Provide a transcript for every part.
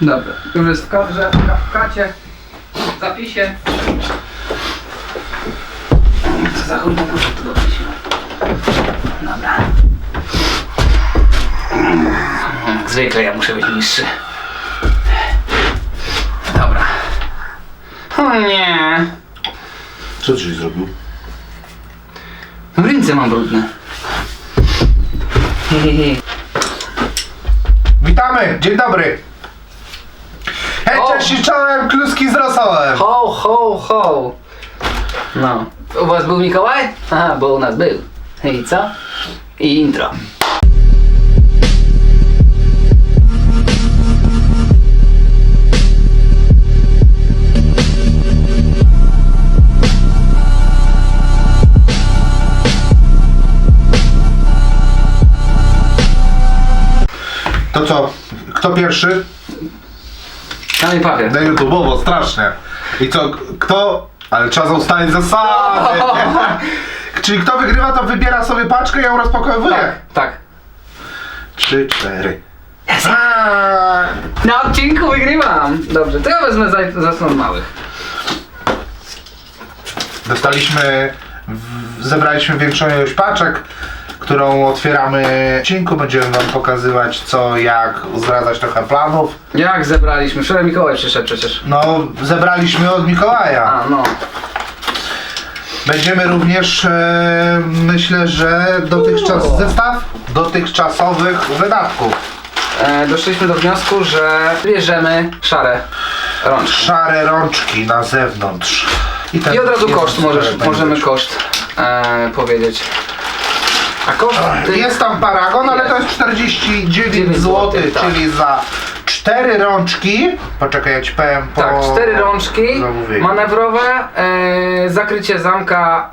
Dobra, już jest w kadrze, w kacie, w zapisie. Co za chuj muszę tu dopić. Dobra. Jak zwykle ja muszę być niższy. Dobra. O nie. Co żeś zrobił? Ręce mam brudne. Hehehe. Witamy! Dzień dobry! Hej, cześć i czołem, kluski z rosołem! Ho, ho, ho. No. U was był Mikołaj? Aha, bo u nas był. I co? I intro. To co? Kto pierwszy? Kamień papier. Na YouTube'owo, strasznie. I co? Kto? Ale trzeba zostawić zasady! Czyli kto wygrywa, to wybiera sobie paczkę i ją rozpakowuje. Tak, tak. Trzy, cztery. Na odcinku wygrywam. Dobrze, to ja wezmę za, za stron małych. Dostaliśmy, w- zebraliśmy większą ilość paczek, którą otwieramy w odcinku. Będziemy wam pokazywać co, jak, zdradzać trochę planów. Jak zebraliśmy? Wczoraj Mikołaj przyszedł przecież. No, zebraliśmy od Mikołaja. A, no. Będziemy również, e, myślę, że dotychczas zestaw dotychczasowych wydatków. E, doszliśmy do wniosku, że bierzemy szare rączki. Szare rączki na zewnątrz. ten I od razu jeden koszt możesz, możemy koszt e, powiedzieć. A koszt tych- Jest tam paragon, ale to jest 49 9 zł, złotych, tak. czyli za cztery rączki. Poczekaj, ja ci powiem po... Tak, cztery rączki zamówieniu. manewrowe, e, zakrycie zamka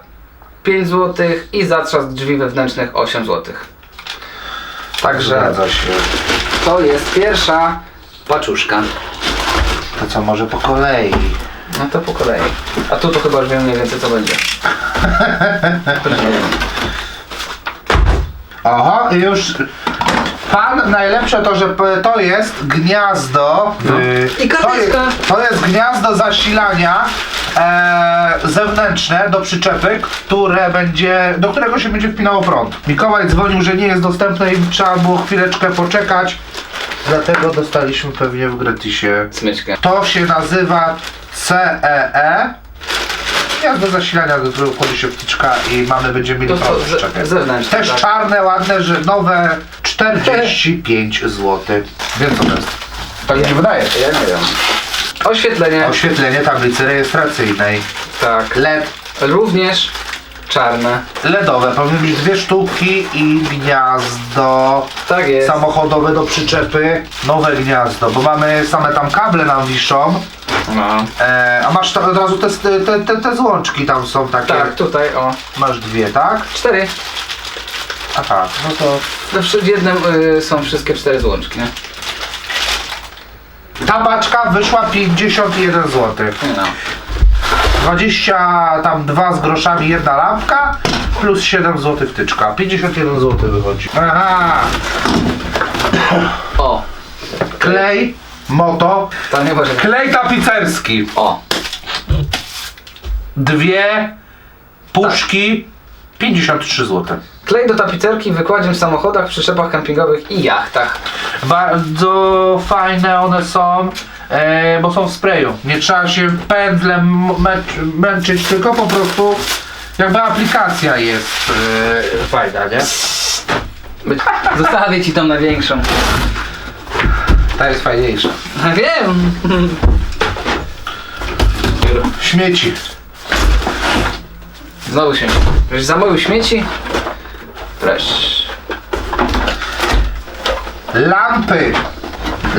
5 zł i zatrzask drzwi wewnętrznych 8 zł. Także Zgadza się. to jest pierwsza paczuszka. To co, może po kolei? No to po kolei. A tu to chyba już wiem mniej więcej co będzie. Aha, i już... Pan, najlepsze to, że p- to jest gniazdo... y, I to, karteczka. to jest gniazdo zasilania e, zewnętrzne do przyczepy, które będzie, do którego się będzie wpinało prąd. Mikołaj dzwonił, że nie jest dostępne i trzeba było chwileczkę poczekać. Dlatego dostaliśmy pewnie w gratisie. Smyczkę. To się nazywa CEE. Gniazdo zasilania, do którego wchodzi się wtyczka i mamy, będziemy mieli To co, ze- Też tak. czarne, ładne, że nowe 45 zł. Wiem co to jest. Tak mi się wydaje. Ja nie wiem. Oświetlenie. Oświetlenie tablicy rejestracyjnej. Tak. LED. Również czarne. LEDowe. Powinny być dwie sztuki i gniazdo Tak jest. samochodowe do przyczepy. Nowe gniazdo, bo mamy same tam kable nam wiszą. No. E, a masz to, od razu te, te, te, te złączki tam są takie. Tak, tutaj o. Masz dwie, tak? Cztery. A tak, no to Zawsze w jednym y, są wszystkie cztery złączki, nie? ta paczka wyszła 51 zł. No. 20 tam dwa z groszami jedna lampka plus 7 zł wtyczka. 51 zł wychodzi. Aha! O. Klej, moto, To nie może. klej tapicerski. O. Dwie puszki 53 zł. Klej do tapicerki wykładziem w samochodach, przyczepach kempingowych i jachtach. Bardzo fajne one są, e, bo są w sprayu. Nie trzeba się pędzlem męcz- męczyć, tylko po prostu jakby aplikacja jest e, fajna, nie? Zostawię ci tą największą. Ta jest fajniejsza. A wiem. Śmieci. Znowu śmieci. Wiesz, zamówił śmieci? Proszę. Lampy.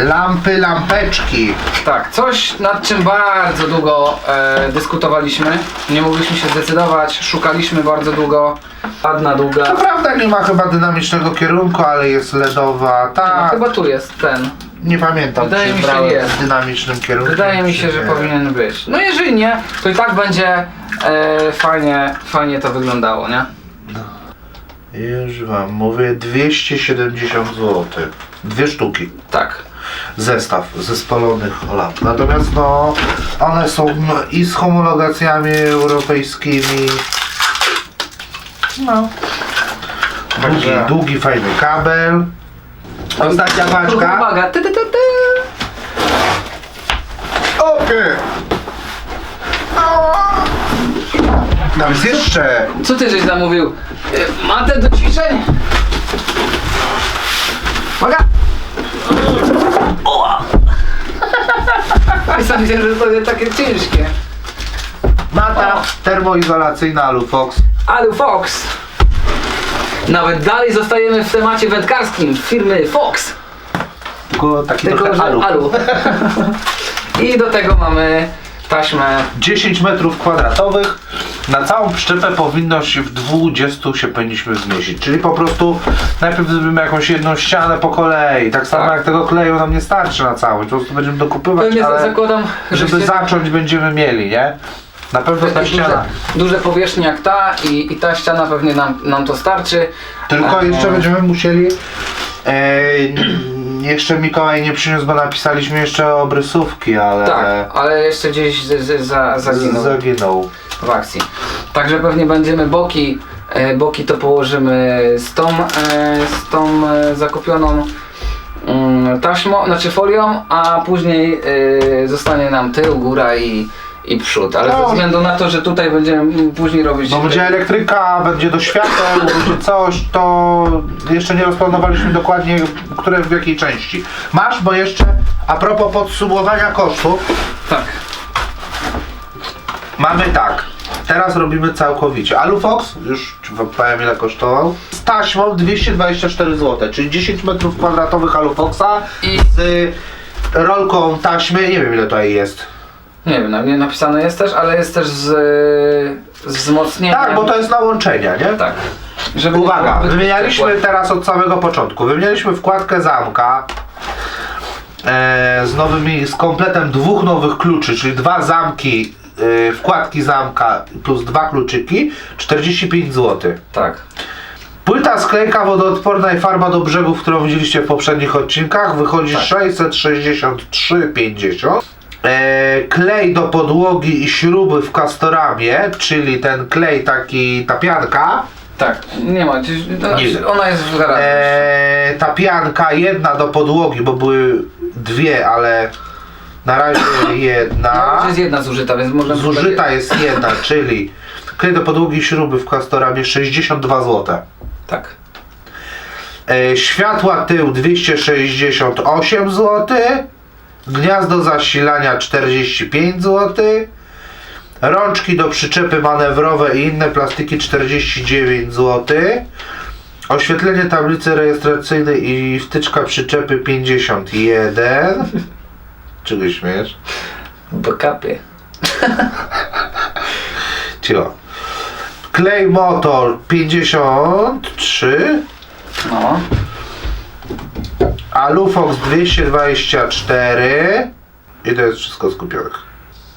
Lampy, lampeczki. Tak, coś nad czym bardzo długo e, dyskutowaliśmy. Nie mogliśmy się zdecydować, szukaliśmy bardzo długo. Ładna, długa. To prawda nie ma chyba dynamicznego kierunku, ale jest LEDowa. No, Tak, chyba tu jest ten. nie pamiętam Wydaje czy mi się, brałem jest. z dynamicznym kierunkiem. Wydaje mi czy się, że nie. powinien być. No jeżeli nie, to i tak będzie e, fajnie, fajnie to wyglądało, nie? Już wam mówię 270 zł. Dwie sztuki. Tak. Zestaw ze spalonych lamp. Natomiast no, one są i z homologacjami europejskimi. No. Długi, Także- długi, fajny kabel. Ostatnia paczka. Uwaga, ty, ty, ty, ty. Okej. Tam jest jeszcze. Co ty żeś zamówił? Y, Matę do ćwiczeń? Uwaga! Sam myślałem, że to nie takie ciężkie. Mata termoizolacyjna Alufox. Alu Fox. Nawet dalej zostajemy w temacie wędkarskim firmy Fox. Tylko taki Tylko, trochę że alu. alu. I do tego mamy taśmę 10 metrów kwadratowych. Na całą przyczepę powinno się w 20 się powinniśmy zmieścić. Czyli po prostu najpierw zrobimy jakąś jedną ścianę po kolei. Tak samo Tak. jak tego kleju nam nie starczy na całość. Po prostu będziemy dokupywać, Pewnie ale zakładam, żeby żeście- zacząć będziemy mieli, nie? Na pewno ta duże, ściana. duże powierzchnie jak ta i, i ta ściana pewnie nam, nam to starczy. Tylko A, jeszcze będziemy musieli. E, jeszcze Mikołaj nie przyniósł, bo napisaliśmy jeszcze obrysówki, ale Tak, ale jeszcze gdzieś z, z, za, zaginął zaginął. W akcji. Także pewnie będziemy boki, e, boki to położymy z tą, e, z tą e, zakupioną mm, taśmą, znaczy folią, a później zostanie nam tył, góra i, i przód. Ale No. ze względu na to, że tutaj będziemy później robić... Bo będzie elektryka, będzie do świateł, będzie coś, to jeszcze nie rozplanowaliśmy dokładnie, które w jakiej części. Masz, bo jeszcze a propos podsumowania kosztów, Tak. Mamy tak. Teraz robimy całkowicie. Alufox, już ci powiem ile kosztował. Z taśmą 224 zł, czyli 10 metrów kwadratowych Alufoxa I z y, rolką taśmy, nie wiem ile tutaj jest. nie wiem, na- nie napisane jest też, ale jest też z, z wzmocnieniem. Tak, bo to jest na łączenia, nie? Tak. Żeby nie Uwaga, było wymienialiśmy ciepła. teraz od samego początku. Wymienialiśmy wkładkę zamka e, z nowymi, z kompletem dwóch nowych kluczy, czyli dwa zamki, e, wkładki zamka plus dwa kluczyki, 45 zł. Tak. Płyta sklejka wodoodporna i farba do brzegów, którą widzieliście w poprzednich odcinkach, wychodzi Tak. 663,50. E, klej do podłogi i śruby w kastoramie, czyli ten klej taki, ta pianka. Tak, nie ma. no, Nie. Ona jest w garażu. Eee, ta pianka jedna do podłogi, bo były dwie, ale na razie No, jedna. już jest jedna zużyta, więc możemy... Zużyta jest jedna, czyli klej do podłogi śruby w Castoramie 62 zł. Tak. E, światła tył 268 zł. Gniazdo zasilania 45 zł. Rączki do przyczepy manewrowe i inne plastiki 49 zł. Oświetlenie tablicy rejestracyjnej i wtyczka przyczepy 51. Czego śmiesz? Backupy. Cio. Klej motor 53. No. Alufox 224 i to jest wszystko skupionych.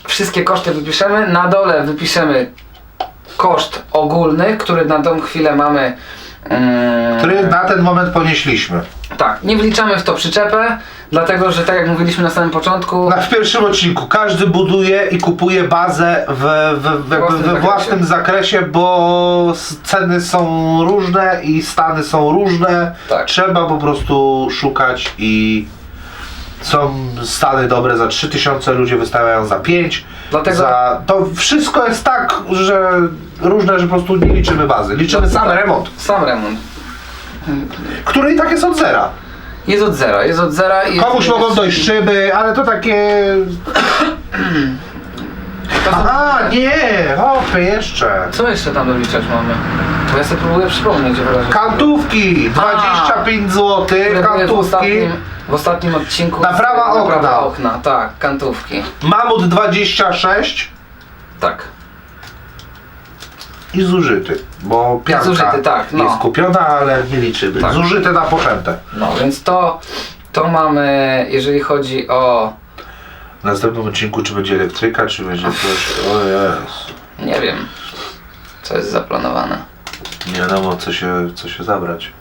Wszystkie koszty wypiszemy. Na dole wypiszemy koszt ogólny, który na tą chwilę mamy. mm, Który na ten moment ponieśliśmy. Tak, nie wliczamy w to przyczepę, dlatego że tak jak mówiliśmy na samym początku, Na, w pierwszym odcinku każdy buduje i kupuje bazę w, w, w, jakby własnym we zakresie. własnym zakresie, bo s- ceny są różne i stany są różne. Tak. Trzeba po prostu szukać i są stany dobre za 3000, ludzie wystawiają za 5. Dlatego- Za, to wszystko jest tak, że różne, że po prostu nie liczymy bazy. Liczymy sam remont, sam remont. który i tak jest od zera. Jest od zera, jest od zera i. Komuś jest, mogą dojść szyby, ale to takie To są- Aha, nie, hopy, jeszcze. Co jeszcze tam doliczać mamy? Bo ja sobie próbuję przypomnieć. Kantówki, 25 zł, Które były w kantówki. ostatnim, w ostatnim odcinku. Naprawa z- okna. Naprawa okna, tak, kantówki. Mamut 26 Tak. I zużyty, bo pianka zużyty, tak, no. jest kupiona, ale nie liczymy. Tak. Zużyte na poczęte. No więc to, to mamy, jeżeli chodzi o. W następnym odcinku czy będzie elektryka, czy będzie coś, o jest. Nie wiem, co jest zaplanowane. Nie wiadomo co się, co się zabrać.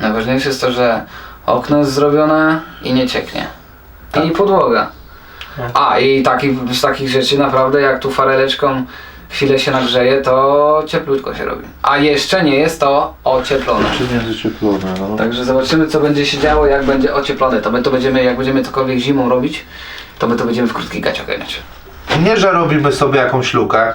Najważniejsze jest to, że okno jest zrobione i nie cieknie. i podłoga. A i taki, z takich rzeczy naprawdę jak tu fareleczką chwilę się nagrzeje, to cieplutko się robi. A jeszcze nie jest to ocieplone. Czy nie zacieplone, no. Także zobaczymy co będzie się działo, jak będzie ocieplone. To my to będziemy, jak będziemy cokolwiek zimą robić, to my to będziemy w krótkich gaciach ganiać. Nie, że robimy sobie jakąś lukę,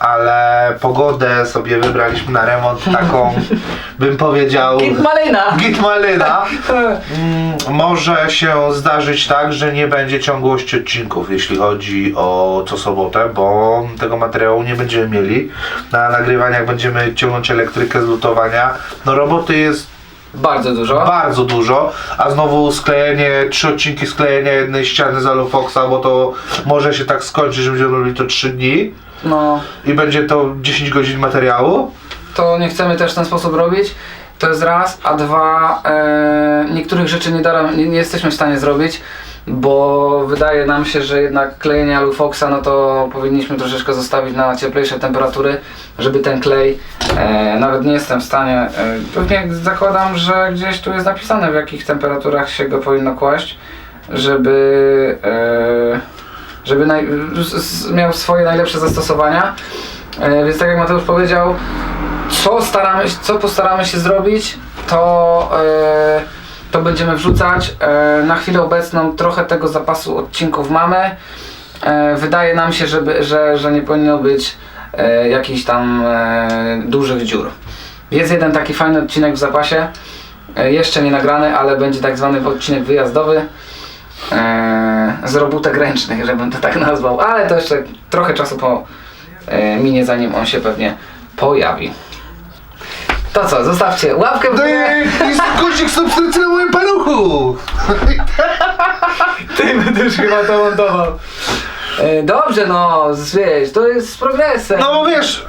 ale pogodę sobie wybraliśmy na remont taką, bym powiedział, malina! git malina. Mm, Może się zdarzyć tak, że nie będzie ciągłości odcinków, jeśli chodzi o co sobotę, bo tego materiału nie będziemy mieli. Na nagrywaniach będziemy ciągnąć elektrykę z lutowania. No roboty jest Bardzo dużo. bardzo dużo, a znowu sklejenie, trzy odcinki sklejenia jednej ściany z Alufoxa, bo to może się tak skończyć, że będziemy robili to 3 dni No, i będzie to 10 godzin materiału. to nie chcemy też w ten sposób robić. To jest raz, a dwa, e, niektórych rzeczy nie, da, nie, nie jesteśmy w stanie zrobić, bo wydaje nam się, że jednak klejenie alufoxa, no to powinniśmy troszeczkę zostawić na cieplejsze temperatury, żeby ten klej, e, nawet nie jestem w stanie, e, pewnie zakładam, że gdzieś tu jest napisane w jakich temperaturach się go powinno kłaść, żeby, e, żeby naj, miał swoje najlepsze zastosowania. E, więc tak jak Mateusz powiedział, co, staramy, co postaramy się zrobić, to, e, to będziemy wrzucać. E, na chwilę obecną trochę tego zapasu odcinków mamy. Wydaje nam się, żeby, że, że nie powinno być jakichś tam dużych dziur. Jest jeden taki fajny odcinek w zapasie, jeszcze nie nagrany, ale będzie tak zwany odcinek wyjazdowy e, z robótek ręcznych, żebym to tak nazwał, ale to jeszcze trochę czasu po e, minie, zanim on się pewnie pojawi. To co, zostawcie łapkę w No górę. i, i guzik subskrypcji na moim paluchu! Ty będziesz chyba to montował. E, Dobrze, no, wiesz, to jest z progresem. No bo wiesz,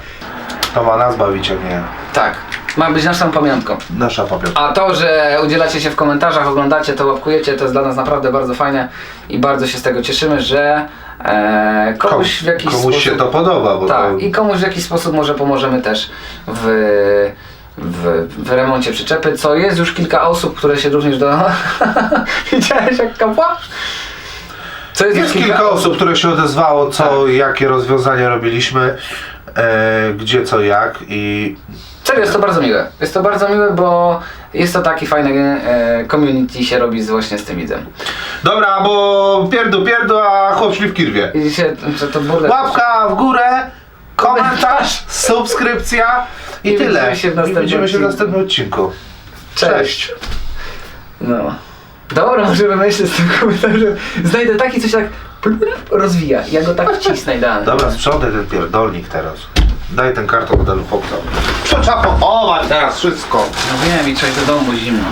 to ma nas bawić, a nie Tak, ma być naszą pamiątką. nasza pamiątka. A to, że udzielacie się w komentarzach, oglądacie, to łapkujecie, to jest dla nas naprawdę bardzo fajne i bardzo się z tego cieszymy, że e, komuś w jakiś komuś sposób... się to podoba, bo Tak, to... i komuś w jakiś sposób może pomożemy też w, w, w remoncie przyczepy, co jest już kilka osób, które się również do... Widziałeś jak kapła? Co jest, Jest już kilka osób, które się odezwało, co i jakie rozwiązania robiliśmy, e, gdzie, co, jak i Serio, jest to bardzo miłe. Jest to bardzo miłe, bo jest to taki fajny e, community się robi z, właśnie z tym widzem. Dobra, bo pierdu, pierdu, a chłop szli w kirwie. I się, to burdel. Łapka w górę, komentarz, subskrypcja i, I tyle. widzimy się w I następnym widzimy się w odcinku. następnym odcinku. Cześć. No. Dobra, może wymyślę z tym komentarzem. Znajdę taki, coś tak rozwija. Ja go tak wcisnę idealnie. Dobra, sprzątaj ten pierdolnik teraz. Daj ten karton do Foxa. Trzeba pochować teraz wszystko. No wiem i coś do domu zimno.